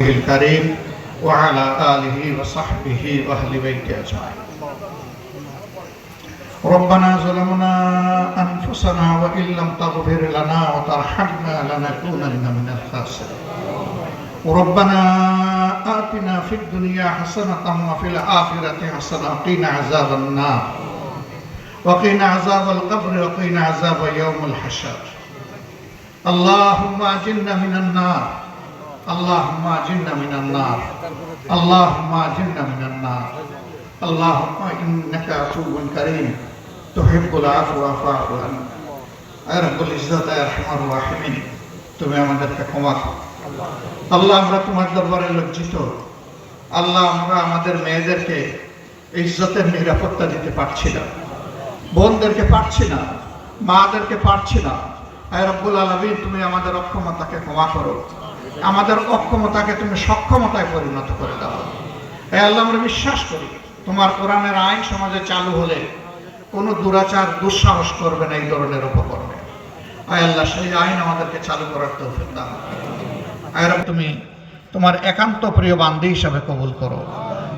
الكريم وعلى آله وصحبه وأهل بيته أجمعين. ربنا ظلمنا أنفسنا وإن لم تغفر لنا وترحمنا لنكونن من الخاسرين. ربنا آتنا في الدنيا حسنة وفي الآخرة حسنة وقنا عذاب النار. وقنا عذاب القبر وقنا عذاب يوم الحشر. اللهم أجلنا من النار. اللهم أجلنا من النار اللهم أجلنا من النار اللهم إنك عفو كريم تحب العفو فاعف عنا يا رب العزة يا أرحم الراحمين তুমি আমাদেরকে ক্ষমা করো আল্লাহ আমরা তোমার দরবারে লজ্জিত আল্লাহ আমরা আমাদের মেয়েদেরকে ইজ্জতের নিরাপত্তা দিতে পারছি না বোনদেরকে পারছি না মাদেরকে পারছি না আয় রব্বুল আলমী তুমি আমাদের অক্ষমতাকে ক্ষমা করো আমাদের অক্ষমতাকে তুমি সক্ষমতায় পরিণত করে দাও। এই আল্লাহ, আমরা বিশ্বাস করি, তোমার কোরআনের আইন সমাজে চালু হলে কোনো দুরাচার, দুঃসাহস করবে না এই ধরনের উপকরণে। আয় আল্লাহ, সেই আইন আমাদেরকে চালু করার তৌফিক দাও। আয় তুমি তোমার একান্ত প্রিয় বান্দি হিসাবে কবুল করো।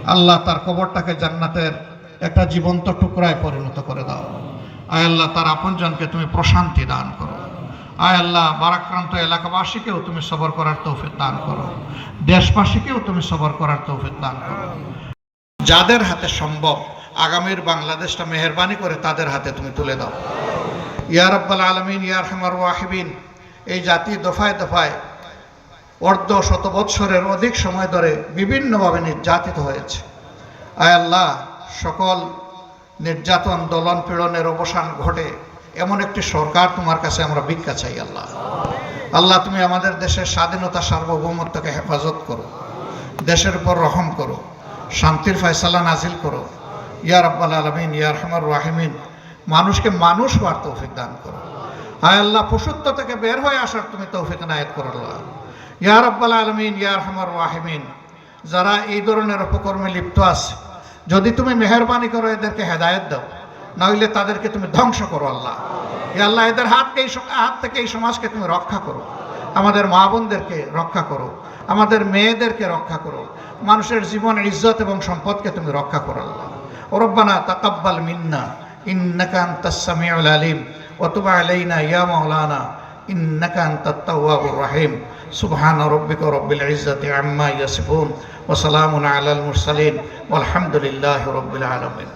আল্লাহ তার কবরটাকে জান্নাতের একটা জীবন্ত টুকরায় পরিণত করে দাও। আয় আল্লাহ, তার আপনজনকে তুমি প্রশান্তি দান করো। আয় আল্লাহ বারাক্রান্ত এলাকাবাসীকেও তুমি সবর করার তৌফিক দান করো। দেশবাসীকেও তুমি সবর করার তৌফিক দান করো। যাদের হাতে সম্ভব, আগামীর বাংলাদেশটা মেহরবানি করে তাদের হাতে তুমি তুলে দাও। ইয়া রব্বাল আলমিন ইয়ার হেমার ওয়াহিবিন এই জাতি দফায় দফায় অর্ধ শত বৎসরের অধিক সময় ধরে বিভিন্নভাবে নির্যাতিত হয়েছে। আয় আল্লাহ, সকল নির্যাতন দলন পীড়নের অবসান ঘটে। এমন একটি সরকার তোমার কাছে আমরা ভিক্ষা চাই, আল্লাহ। আল্লাহ, তুমি আমাদের দেশের স্বাধীনতা, সার্বভৌমত্বকে হেফাজত করো, দেশের উপর রহম করো, শান্তির ফয়সালা নাজিল করো। ইয়ার আব্বাল আলমিন ইয়ার রহমার রাহিমিন, মানুষকে মানুষ হওয়ার তৌফিক দান করো। হায় আল্লাহ, পশুত্ব থেকে বের হয়ে আসার তুমি তৌফিক নায়ত করো, আল্লাহ। ইয়ার আব্বাল আলমিন ইয়ার রহমার রাহিমিন, যারা এই ধরনের উপকর্মে লিপ্ত আছে, যদি তুমি মেহরবানি করো, এদেরকে হেদায়ত দাও। নইলে তাদেরকে তুমি ধ্বংস করো আল্লাহ। এ আল্লাহ এদের হাতকে, এই হাত থেকে এই সমাজকে তুমি রক্ষা করো। আমাদের মা বোনদেরকে রক্ষা করো। আমাদের মেয়েদেরকে রক্ষা করো। মানুষের জীবন ইজ্জত এবং সম্পদকে তুমি রক্ষা করো আল্লাহ। রব্বানা তাকাব্বাল মিন্না, ইন্নাকা আনতাস সামিউল আলিম, ওয়া তুব আলাইনা ইয়া মাওলানা, ইন্নাকা আনতাত তাওয়াবুর রহিম। সুবহান রব্বিকা রব্বিল ইজ্জাতি আম্মা ইয়াসিফুন, ওয়া সালামুন আলাল মুরসালিন, ওয়ালহামদুলিল্লাহি রাব্বিল আলামিন।